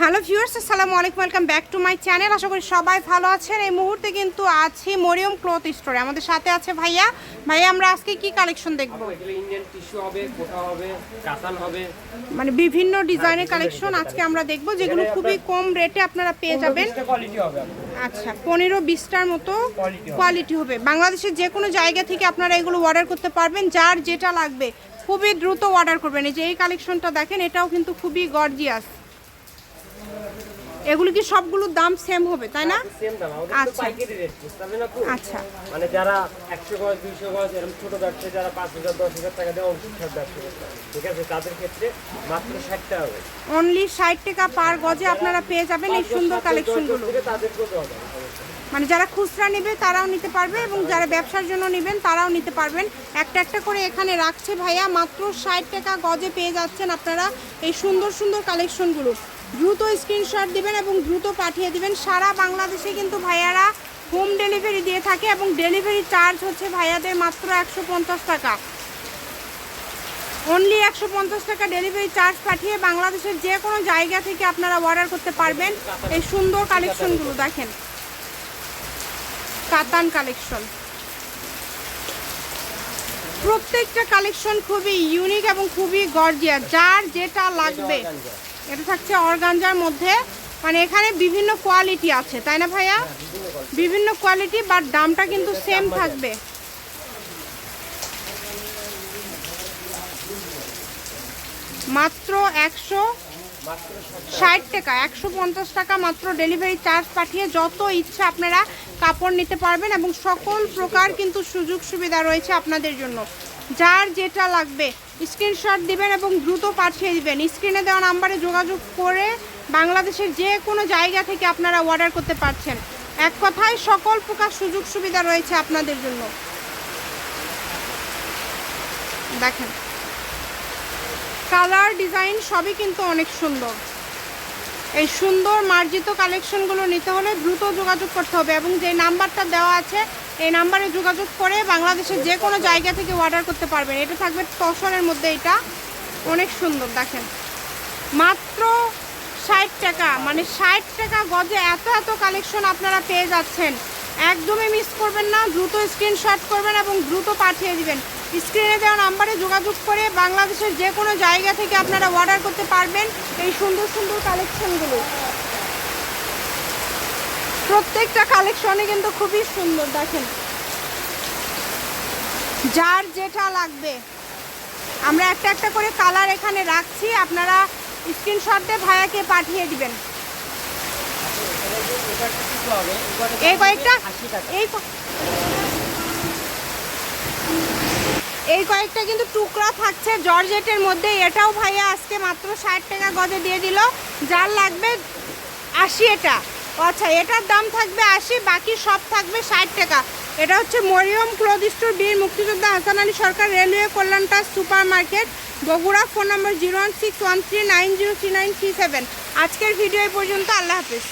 Hello viewers আসসালামু আলাইকুম welcome back to my channel. আশা করি সবাই ভালো আছেন। এই মুহূর্তে কিন্তু আছি মরিয়ম ক্লথ স্টোরে। আমাদের সাথে আছে ভাইয়া। ভাইয়া আমরা আজকে কি কালেকশন দেখব? ইন্ডিয়ান টিস্যু হবে কোটা হবে কাতান হবে। মানে বিভিন্ন ডিজাইনের কালেকশন আজকে আমরা দেখব যেগুলো খুবই কম রেটে আপনারা পেয়ে যাবেন। কোয়ালিটি হবে আপনার। আচ্ছা পনেরো বিশটার মতো কোয়ালিটি হবে। বাংলাদেশের যে কোনো জায়গা থেকে আপনারা এগুলো অর্ডার করতে পারবেন। যার যেটা লাগবে খুবই দ্রুত অর্ডার করবেন। এই যে এই কালেকশনটা দেখেন এটাও কিন্তু খুবই গর্জিয়াস এগুলো কি সবগুলোর দাম সেম হবে তাই না? সেম দাম আমাদের আচ্ছা। আচ্ছা। মানে যারা একশো গজ দুইশো গজ এরকম ছোট ব্যবসা যারা পাঁচ হাজার দশ হাজার টাকা দেওয়া ব্যবসা করতে ঠিক আছে? তাদের ক্ষেত্রে মাত্র ষাট টাকা হবে অনলি ষাট টাকা পার গজে আপনারা পেয়ে যাবেন এই সুন্দর কালেকশনগুলো তাদের যাবে। মানে যারা খুচরা নেবে তারাও নিতে পারবে এবং যারা ব্যবসার জন্য নেবেন তারাও নিতে পারবেন। একটা একটা করে এখানে রাখছে ভাইয়া, মাত্র ষাট টাকা গজে পেয়ে যাচ্ছেন আপনারা এই সুন্দর সুন্দর কালেকশনগুলো। দ্রুত স্ক্রিনশট দিবেন এবং দ্রুত পাঠিয়ে দিবেন। সারা বাংলাদেশে কিন্তু ভাইয়ারা হোম ডেলিভারি দিয়ে থাকে এবং ডেলিভারি চার্জ হচ্ছে ভাইয়াদের মাত্র একশো পঞ্চাশ টাকা। অনলি একশো পঞ্চাশ টাকা ডেলিভারি চার্জ পাঠিয়ে বাংলাদেশের যে কোনো জায়গা থেকে আপনারা অর্ডার করতে পারবেন। এই সুন্দর কালেকশনগুলো দেখেন। কাতান কালেকশন। প্রত্যেকটা কালেকশন খুবই ইউনিক এবং খুবই গর্জিয়া যার যেটা লাগবে, এটা থাকছে অর্গানজার মধ্যে। মানে এখানে বিভিন্ন কোয়ালিটি আছে, তাই না ভাইয়া? বিভিন্ন কোয়ালিটি বাট দামটা কিন্তু সেম থাকবে। মাত্র একশো ষাট টাকা, একশো পঞ্চাশ টাকা মাত্র ডেলিভারি চার্জ পাঠিয়ে যত ইচ্ছা আপনারা কাপড় নিতে পারবেন এবং সকল প্রকার কিন্তু সুযোগ সুবিধা রয়েছে আপনাদের জন্য। যার যেটা লাগবে স্ক্রিনশট দিবেন এবং দ্রুত পাঠিয়ে দিবেন। স্ক্রিনে দেওয়া নাম্বারে যোগাযোগ করে বাংলাদেশের যে কোনো জায়গা থেকে আপনারা অর্ডার করতে পারছেন। এক কথায়, সকল প্রকার সুযোগ সুবিধা রয়েছে আপনাদের জন্য। দেখেন। কালার, ডিজাইন সবই কিন্তু অনেক সুন্দর। এই সুন্দর মার্জিত কালেকশনগুলো নিতে হলে দ্রুত যোগাযোগ করতে হবে এবং যে নাম্বারটা দেওয়া আছে, এই নাম্বারে যোগাযোগ করে বাংলাদেশের যে কোনো জায়গা থেকে অর্ডার করতে পারবেন। এটা থাকবে তসরের মধ্যে এটা। অনেক সুন্দর, দেখেন। মাত্র ষাট টাকা মানে ষাট টাকা গজে এত এত কালেকশন আপনারা পেয়ে যাচ্ছেন। একদমই মিস করবেন না, দ্রুত স্ক্রিনশট করবেন এবং দ্রুত পাঠিয়ে দিবেন। স্ক্রিনে দেওয়া নাম্বারে যোগাযোগ করে বাংলাদেশের যে কোনো জায়গা থেকে আপনারা অর্ডার করতে পারবেন এই সুন্দর সুন্দর কালেকশনগুলো প্রত্যেকটা কালেকশনে কিন্তু খুবই সুন্দর দেখেন। যার যেটা লাগবে। আমরা একটা একটা করে কালার এখানে রাখছি আপনারা স্ক্রিনশট দিয়ে ভাইয়াকে পাঠিয়ে দিবেন। এই কয়েকটা এই এই কয়েকটা কিন্তু টুকরা থাকছে জর্জেটের মধ্যে। এটাও ভাইয়া আজকে মাত্র ষাট টাকা গজে দিয়ে দিল। যার লাগবে আশি এটা। আচ্ছা এটার দাম থাকবে আশি, বাকি সব থাকবে ষাট টাকা। এটা হচ্ছে মরিয়ম ক্লথ স্টোর বীর মুক্তিযোদ্ধা Hasan Ali Sarkar railway Kalyan super market Bogura. Phone number zero one six one three nine zero three nine three seven. আজকের ভিডিও পর্যন্ত। আল্লাহ হাফিজ।